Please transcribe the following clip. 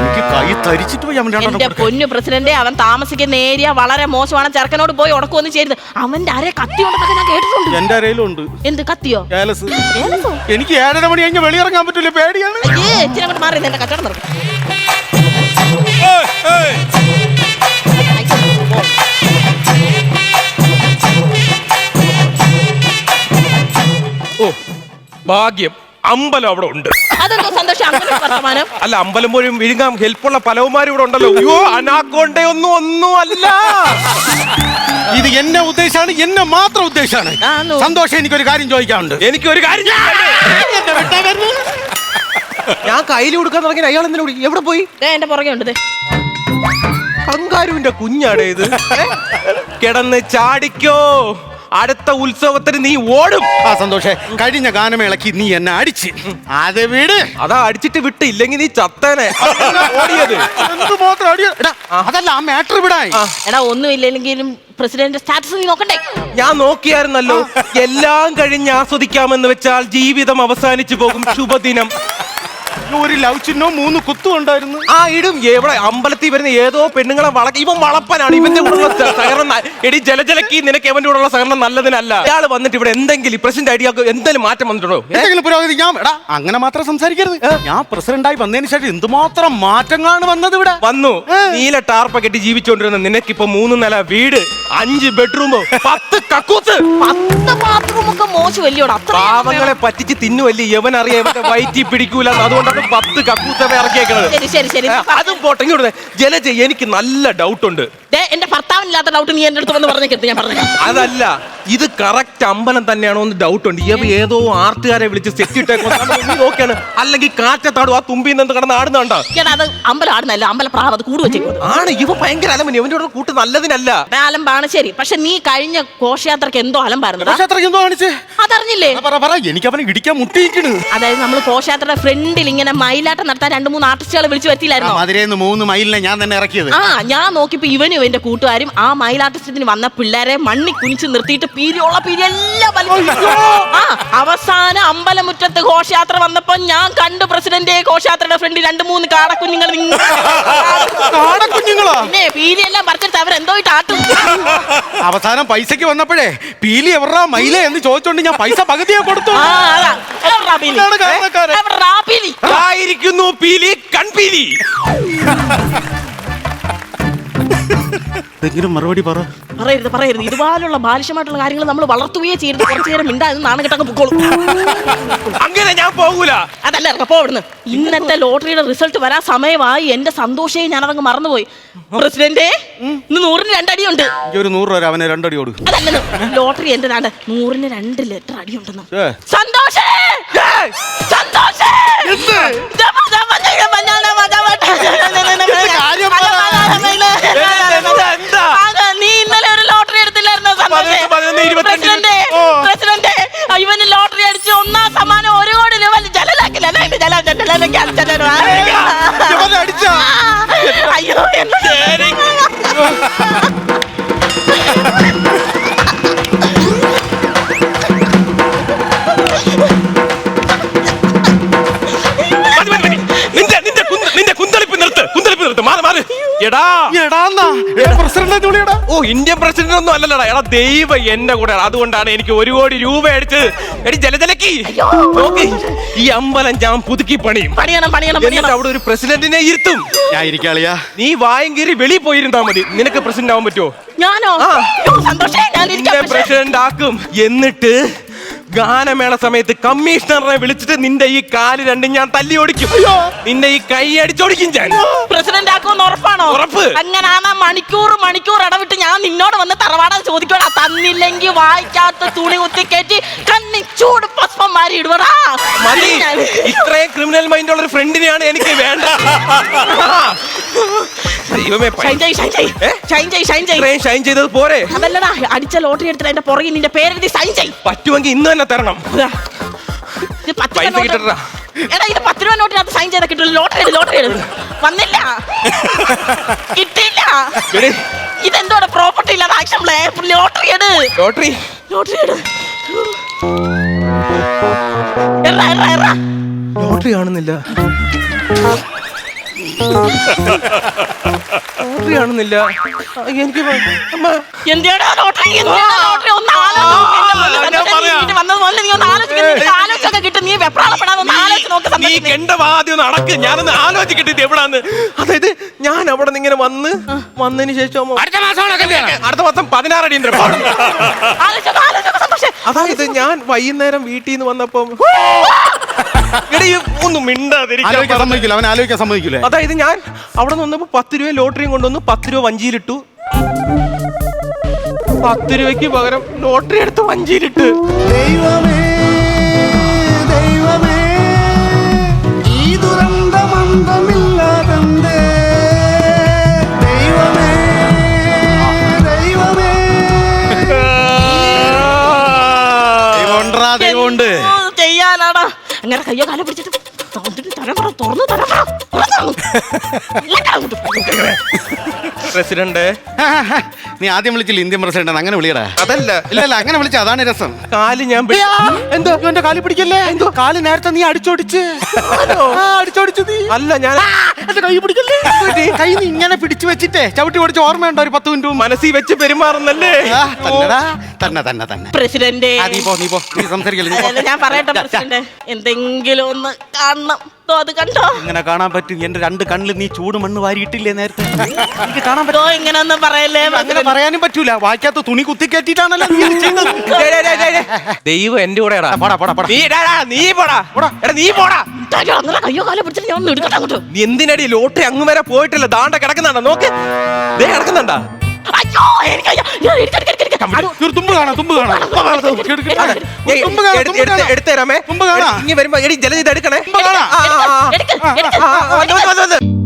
എനിക്ക് കൈ തരിച്ചിട്ട് പോയി അവൻ എന്റെ പൊന്നു പ്രസിഡന്റ് അവൻ താമസിക്കുന്ന ഏരിയ വളരെ മോശമാണ്. ചെറുക്കനോട് പോയി ഉടക്കൊന്നും ചെയ്യരുത്. അവന്റെ അരെ കത്തി ഉണ്ടെന്നൊക്കെ ഞാൻ കേട്ടിട്ടുണ്ട്. എന്റെ അരയിലുണ്ട്. എന്ത് കത്തിയോ? ഏലസ് ഏലസോ? എനിക്ക് ഏഴര മണി കഴിഞ്ഞ് വെളിയിറങ്ങാൻ പറ്റൂല പേടിയാണ്. അയ്യേ ഇച്ചിരി അങ്ങോട്ട് മാറി എന്റെ കച്ചവടം നടക്കും. ഓ ഭാഗ്യം. അമ്പലം അവിടെ ഉണ്ട്. അതെന്തോ സന്തോഷം അങ്ങനെ വർത്തമാനം. അല്ല അമ്പലം പോലും വിഴുങ്ങാൻ ഹെൽപ്പുള്ള പലവന്മാരും ഇവിടെ ഉണ്ടല്ലോ. അയ്യോ അനാക്കോണ്ട ഒന്നും ഒന്നും അല്ല. ഇത് എന്നെ ഉദ്ദേശമാണ് എന്നെ മാത്രം ഉദ്ദേശമാണ് ആന്നോ? സന്തോഷം എനിക്കൊരു കാര്യം ചോദിക്കാനുണ്ട്. എനിക്ക് ഒരു കാര്യം ചെയ്യണ്ടേ? ഞാൻ കയ്യിൽ കൊടുക്കാൻ തുടങ്ങി അയാൾ എന്തിനു എവിടെ പോയി? ദേ എന്റെ പുറകെ ഉണ്ട് ദേ. കങ്കാരുവിന്റെ കുഞ്ഞാടേ ഇത്. കിടന്ന് ചാടിക്കോ. അടുത്ത ഉത്സവത്തിന് നീ ഓടും. ആ സന്തോഷേ. കഴിഞ്ഞ ഗാനമേളക്ക് നീ എന്നെ അടിച്ച്. അത് വീട്. അതാ അടിച്ചിട്ട് വിട്ട് ഇല്ലെങ്കിൽ നീ ചത്തേനെ. എടാ, അതല്ല ആ മാറ്റർ വിടായി എടാ ഒന്നും ഇല്ലെങ്കിലും പ്രസിഡന്റ് സ്റ്റാറ്റസ് നീ നോക്കണ്ടേ? ഞാൻ നോക്കിയായിരുന്നല്ലോ. എല്ലാം കഴിഞ്ഞ് ആസ്വദിക്കാമെന്ന് വെച്ചാൽ ജീവിതം അവസാനിച്ചു പോകും ശുഭദിനം. ഒരു ലവ് ചിഹ്നവും മൂന്ന് കുത്തും ഉണ്ടായിരുന്നു. ആ ഇടും. എവിടെ? അമ്പലത്തിൽ വരുന്ന ഏതോ പെണ്ണുങ്ങളെ വള ഇവൻ വളപ്പനാണ്. ഇവന്റെ കുടുംബ സഹകരണം എടി ജലജലക്കി നിനക്ക് എവന്റെ കൂടെയുള്ള സഹകരണം നല്ലതിനല്ല. ഇയാൾ വന്നിട്ട് ഇവിടെ എന്തെങ്കിലും പ്രസിഡന്റ് ഐഡിയ എന്തെങ്കിലും മാറ്റം വന്നിട്ടുണ്ടോ? എന്തെങ്കിലും പുരോഗതി ഞാൻ എടാ അങ്ങനെ മാത്രം സംസാരിക്കരുത്. ഞാൻ പ്രസിഡന്റായി വന്നതിന് ശേഷം എന്തുമാത്രം മാറ്റങ്ങളാണ് വന്നത് ഇവിടെ വന്നു നീല ടാർപ്പ കെട്ടി ജീവിച്ചോണ്ടിരുന്ന നിനക്കിപ്പോ മൂന്ന് നില വീട് അഞ്ച് ബെഡ്റൂം പത്ത് കക്കൂത്ത് പത്ത് ബാത്റൂം ഒക്കെ മോശം വലിയോട് അത്ര പാവങ്ങളെ പറ്റിച്ച് തിന്നുവല്ലേ? യവൻ അറിയാം ഇവന്റെ വയറ്റി പിടിക്കൂല. അതുകൊണ്ടാണ് പത്ത് കക്കൂത്തവ ഇറക്കിയേക്കുന്നത് അതും പോട്ടെ ഇങ്ങോട്ട് ജലജ എനിക്ക് നല്ല ഡൗട്ട് ഉണ്ട്. ദേ, എന്റെ ഭർത്താവിനില്ലാത്ത ഡൗട്ട് നീ എന്റെ അടുത്ത് വന്ന് പറഞ്ഞേക്കരുത് ഞാൻ പറഞ്ഞു അതല്ല. ഇത് കറക്റ്റ് അമ്പലം തന്നെയാണോ എന്ന് ഡൗട്ട് ഉണ്ട്. ഇവ ഏതോ ആർട്ടുകാരെ വിളിച്ച് സെറ്റ് ഇട്ടേക്കോ നോക്കിയാണ് അല്ലെങ്കിൽ കാറ്റത്താടും ആ തുമ്പി നിന്ന് കിടന്ന് ആടുന്നുണ്ടോ അത് അമ്പലം ആടുന്നല്ല അമ്പല പ്രാവ് അത് കൂട് വെച്ചേക്കും ആണ് ഇവ ഭയങ്കര അലമനി ഇവന്റെ കൂടെ കൂട്ട് നല്ലതിനല്ല. അലമ്പാണ് ശരി. പക്ഷെ നീ കഴിഞ്ഞ ഘോഷയാത്രക്ക് എന്തോ അലമ്പായിരുന്നു എന്തോ കാണിച്ചേ? അതറിഞ്ഞില്ലേ? പറ പറ എനിക്ക് അവനെ ഇടിക്കാൻ മുട്ടിയിരിക്കണ്. അതായത് നമ്മൾ ഘോഷയാത്രയുടെ ഫ്രണ്ടിൽ ഇങ്ങനെ മയിലാട്ടം നടത്താൻ രണ്ട് മൂന്ന് ആർട്ടിസ്റ്റുകളെ വിളിച്ചു പറ്റിയില്ലായിരുന്നു മധുരന്ന് മൂന്ന് മൈലിനെ ഞാൻ തന്നെ ഇറക്കിയത്. ആ ഞാൻ നോക്കിയപ്പോ ഇവനും എന്റെ കൂട്ടുകാരും ആ മയിലാട്ടത്തിന് വന്ന പിള്ളേരെ മണ്ണി കുനിച്ച് നിർത്തിയിട്ട് പീരി എല്ലാം വലിച്ചു. ആ അവസാന അമ്പലമുറ്റത്ത് ഘോഷയാത്ര വന്നപ്പോ ഞാൻ കണ്ടു പ്രസിഡന്റ് ഘോഷയാത്രയുടെ ഫ്രണ്ട് രണ്ട് മൂന്ന് കാടക്കുഞ്ഞുങ്ങൾ ഇങ്ങനെ കാടക്കുഞ്ഞുങ്ങളാ പിന്നെ പീരിയെല്ലാം പറിച്ചെടുത്ത് അവരെന്തോ ആട്ടും അവസാനം പൈസക്ക് വന്നപ്പോഴേ പീലി എവറാ മൈല എന്ന് ചോദിച്ചോണ്ട് ഞാൻ പൈസ പകുതിയെ കൊടുത്തു ആ അതാ എവിടെടാ പീലി? ഇതാണ് കാരണക്കാരൻ. എവിടെടാ പീലി? ആയിരിക്കുന്നു പീലി കൺപീലി എന്തെങ്കിലും മറുപടി പറ. പറയരുത് പറയരുത്. ഇതുപോലുള്ള ബാലിശമായിട്ടുള്ള കാര്യങ്ങൾ നമ്മൾ വളർത്തുകയേ ചെയ്യരുത്. കുറച്ചു നേരം മിണ്ടാതെ നാണം കെട്ടങ്ങ് പൊക്കോളും. അങ്ങനെ ഞാൻ പോകൂല. അതല്ല ഇറങ്ങ പോ ഇന്നത്തെ ലോട്ടറിയുടെ റിസൾട്ട് വരാൻ സമയമായി. എന്റെ സന്തോഷേ അതങ്ങ് മറന്നുപോയി. പ്രസിഡന്റേ ഇന്ന് നൂറിന് രണ്ടടിയുണ്ട്. ഒരു നൂറ് രൂപ അവനെ രണ്ടടി കൊടുക്കും. അതല്ലെന്ന്. ലോട്ടറി എന്റെ നാണ്ട് നൂറിന് രണ്ട് ലിറ്റർ അടിയുണ്ടെന്ന്. ഏ. സന്തോഷേ! നീ ഇന്നലെ എടാ. എടാന്നാ പ്രസിഡന്റ് വിളിയടാ ഓ ഇന്ത്യൻ പ്രസിഡന്റ് ഒന്നും അല്ലല്ലടാ. എടാ ദൈവം എന്റെ കൂടെ അതുകൊണ്ടാണ് എനിക്ക് ഒരു കോടി രൂപ അടിച്ച് എടി ജലജലക്കി നോക്കി ഈ അമ്പലം ഞാൻ പുതുക്കി പണിയും. പണിയണം പണിയണം എന്നിട്ട് അവിടെ ഒരു പ്രസിഡന്റിനെ ഇരുത്തും. ഞാൻ ഇരിക്കാളിയാ. നീ വായും കീറി വെളി പോയിരുന്നാ മതി. നിനക്ക് പ്രസിഡന്റ് ആവാൻ പറ്റുമോ ഞാനോ. സന്തോഷേ ഞാൻ ഇരിക്കാം നിന്നെ പ്രസിഡന്റ് ആക്കും എന്നിട്ട് ഗാനമേള സമയത്ത് കമ്മീഷണറെ വിളിച്ചിട്ട് നിന്റെ ഈ കാൽ രണ്ടും ഞാൻ തല്ലി ഓടിക്കും. നിന്റെ ഈ കൈ അടിച്ചോടിക്കും ഞാൻ. പ്രസിഡന്റ് ആക്കുമെന്ന് ഉറപ്പാണോ? ഉറപ്പ്. അങ്ങനാണ് മണിക്കൂർ മണിക്കൂർ ഇടവിട്ട് ഞാൻ നിന്നോട് വന്ന് തറവാട ചോദിക്കോടാ തന്നില്ലെങ്കിൽ വായിക്കാത്ത തുണി കുത്തി കയറ്റി കണ്ണി ചൂട് പസ്പം മാറി ഇടുവടാ. മതി. ഇത്രയും ക്രിമിനൽ മൈൻഡ് ഉള്ള ഒരു ഫ്രണ്ടിനെയാണ് എനിക്ക് വേണ്ട. ദൈവമേ ഷൈൻ ചെയ്യ് ഷൈൻ ചെയ്യ്. ഏ? ഷൈൻ ചെയ്യ് ഷൈൻ ചെയ്യ്. ഇത്രയും ഷൈൻ ചെയ്തത് പോരെ. അതല്ലടാ അടിച്ച ലോട്ടറി എടുത്തിട്ട് അതിന്റെ പുറകിൽ നിന്റെ പേരെഴുതി സൈൻ ചെയ് പറ്റുമെങ്കിൽ ഇന്ന് തന്നെ തരണം. ഇതാ. ഇത് പത്ത് പൈസ രൂപ നോട്ട്. കിട്ടട്ടാ. എടാ ഇത് പത്ത് രൂപ നോട്ടിനകത്ത് സൈൻ ചെയ്ത കിട്ടുള്ളൂ. ലോട്ടറി എടു ലോട്ടറി എടു വന്നില്ല. കിട്ടില്ല എടി, ഇതെന്തോടെ പ്രോപ്പർട്ടി ഇല്ലാതെ ആക്ഷൻ പ്ലേ ലോട്ടറി എടു. ലോട്ടറി. ലോട്ടറി എടു. എറാ എറാ എറാ ലോട്ടറി കാണുന്നില്ല. ലോട്ടറി എനിക്ക് അമ്മ എന്തിനാടാ ലോട്ടറി? എന്തിനാടാ ലോട്ടറി? ഒന്ന് ആലോചിച്ച് നോക്ക്. എന്റെ മോനെ ഞാൻ സന്തോഷം പറയാം. നീ നീ ഒന്ന് ആലോചിക്ക്. നിനക്ക് ആലോചിച്ചൊക്കെ കിട്ടും. നീ വെപ്രാളപ്പെടാതെ ഒന്ന് ആലോചിച്ച് നോക്ക് നീ സന്തോഷം. കെണ്ട ആദ്യം ഒന്ന് അടക്ക് ഞാനൊന്ന് ആലോചിക്കട്ടെ ഇത് എവിടാന്ന് അതായത് ഞാൻ അവിടെ നിന്ന് ഇങ്ങനെ വന്ന് വന്നതിന് ശേഷം അടുത്ത മാസമാണ് കല്യാണം അടുത്ത മാസം പതിനാറ് അടിയന്തര ആലോചിച്ചോ. അതായത് ഞാൻ വൈകുന്നേരം വീട്ടിൽ നിന്ന് വന്നപ്പം എടീ, ഒന്ന് മിണ്ടാതിരിക്കാൻ ആലോചിക്കാൻ സമ്മതിക്കില്ല അവൻ ആലോചിക്കാൻ സമ്മതിക്കില്ല? അതായത് ഞാൻ അവിടെ നിന്ന് വന്നപ്പോ പത്ത് രൂപ ലോട്ടറിയും കൊണ്ടുവന്നു പത്ത് രൂപ വഞ്ചിയിലിട്ടു. പത്ത് രൂപയ്ക്ക് പകരം ലോട്ടറി എടുത്ത് വഞ്ചിയിലിട്ട്. ദൈവമേ ദൈവമേ ഈ ദുരന്തമന്തമില്ലാതെന്തേ കയ്യോ കാലോ പിടിച്ചിട്ട് തുറന്നിട്ട് തരം പറ തുറന്ന് തരം പറ തുറന്ന്. ഇങ്ങോട്ട് അങ്ങോട്ട് പോ. പ്രസിഡന്റ്. നീ ആദ്യം വിളിച്ചില്ല ഇന്ത്യൻ പ്രസിഡന്റ് അങ്ങനെ വിളിയടാ. അതല്ല. ഇല്ല ഇല്ല അങ്ങനെ വിളിച്ച അതാണ് രസം. കാൽ ഞാൻ പിടി- എന്തോ? എന്റെ കാലി പിടിക്കല്ലേ? എന്തോ? കാൽ നേരത്തെ നീ അടിച്ചോടിച്ച്. ആ, അടിച്ചോടിച്ച് നീ. അല്ല ഞാൻ എന്റെ കൈ പിടിക്കല്ലേ? കൈ നീ ഇങ്ങനെ പിടിച്ചു വെച്ചിട്ടേ ചവിട്ടി പിടിച്ച് ഓർമ്മയുണ്ടോ ഒരു പത്ത് മിനിറ്റ് മുമ്പ്? മനസ്സിൽ വെച്ച് പെരുമാറുന്നല്ലേ? ആ, തന്നെടാ. തന്നെ തന്നെ തന്നെ. പ്രസിഡന്റ്. ആ, നീ പോ നീ പോ നീ സംസാരിക്കല്ലേ നീ പോ. അല്ല, ഞാൻ പറയട്ടെ പ്രസിഡന്റ്. എന്തെങ്കിലും ഒന്ന് കാണണം. ദോ അത് കണ്ടോ? ഇങ്ങനെ കാണാൻ പറ്റും. എന്റെ രണ്ട് കണ്ണിൽ നീ ചൂട് മണ്ണ് വാരിയിട്ടില്ലേ നേരത്തെ? എനിക്ക് കാണാൻ പറ്റും. ഇങ്ങനെ ഒന്നും പറയല്ലേ അങ്ങനെ പറയാനും പറ്റൂല. വായിക്കാത്ത തുണി കുത്തി കയറ്റിട്ടാണല്ലോ നീ ഇത് ചെയ്തത്. ദൈവം എന്റെ കൂടെയാടാ. പോടാ, പോടാ, പോടാ. നീ നീ പോടാ. എടാ നീ പോടാ. കാലോ പിടിച്ചിട്ട് ഞാൻ ഒന്ന് എടുക്കട്ടെ അങ്ങോട്ട് നീ എന്തിനടി ലോട്ടറി അങ്ങ് വരെ പോയിട്ടില്ല ദാണ്ട കിടക്കുന്നുണ്ടോ നോക്ക് ദേ കിടക്കുന്നുണ്ടാ അയ്യോ എനിക്ക് അയ്യോ, ഞാൻ എടുക്ക്, എടുക്ക്, എടുക്ക്, എടുക്ക്. ഒരു തുമ്പ് കാണാം തുമ്പ് കാണാം എടുക്ക്, എടുക്ക്. അതെ, ഒരു തുമ്പ് കാണാം, തുമ്പ് കാണാം. എടുത്തേരാമേ തുമ്പ് കാണാം. ഇനി വരുമ്പോ എടി ജലജിത് എടുക്കണേ തുമ്പ് കാണാം. ആ, ആ, ആ. എടുക്ക്, എടുക്ക്. ആ, ആ, ആ.